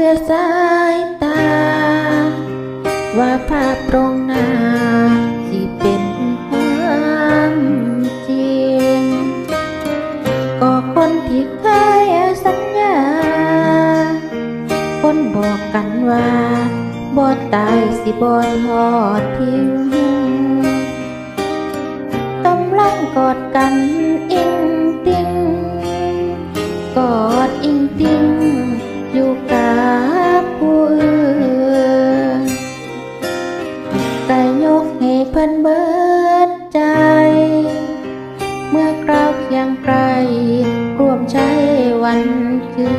เสือสายตา ว่าภาพตรงหน้าสิเป็นความจริง ก็คนที่เคยสัญญา คนบอกกันว่าบ่ตายสิบ่ทอดทิ้งกำลังกอดกันอิงติงกอดอิงติง พิ่นเบิดใจ เมื่อคราวเคียงไกลร่วมใช้วันคื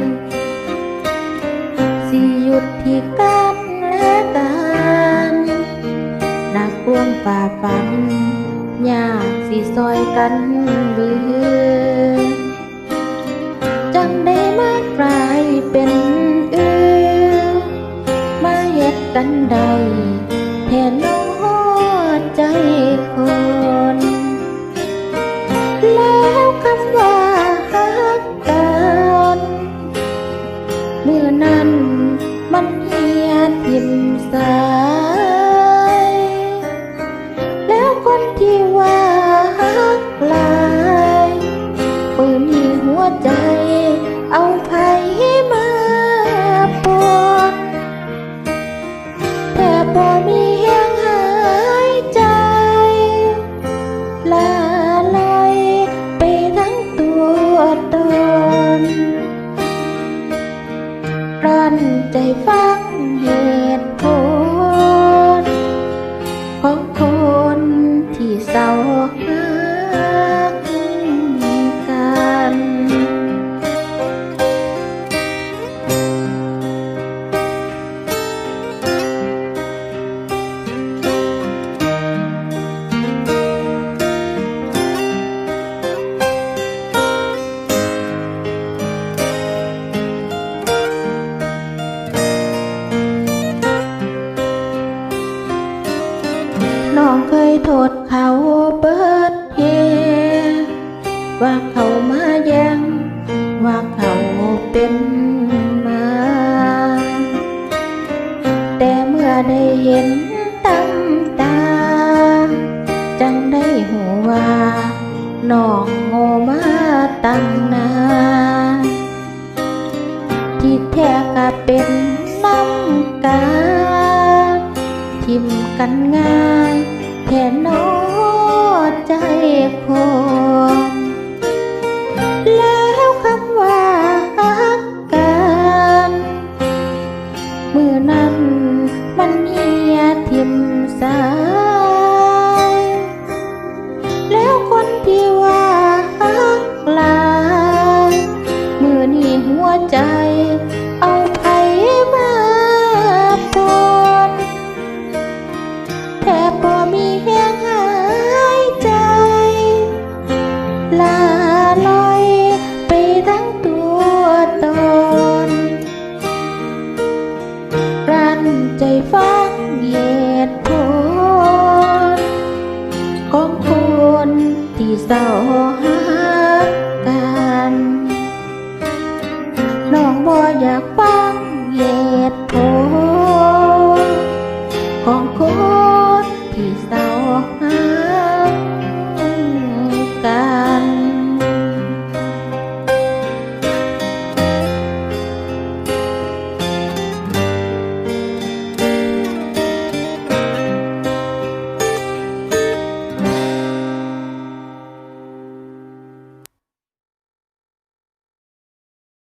นสิหยุดที่กันและกันนักร่วมฝ่าฟันยากสิซอยกันเบือจังได้มากลายเป็นอื่นมาเฮ็ดกันใดแมือนั้น มันเฮียทิมสาย แล้วคนที่ว่าหักลายปืนมีหัวใจ องเคยโทเขาเปิดเหตุว่าเขามาแย่งว่าเขาเป็นมา แต่เมื่อได้เห็นตำตา จังได้หูว่าน้องโง่มาตั้งนานที่แท้ก็เป็นน้ำกาทิมกันง่าย แทนน้อใจคงแล้วคำว่าฮักกันมือนั้นมันเหียทิมสา นที่เศร้าหากันน้องบ่อยาก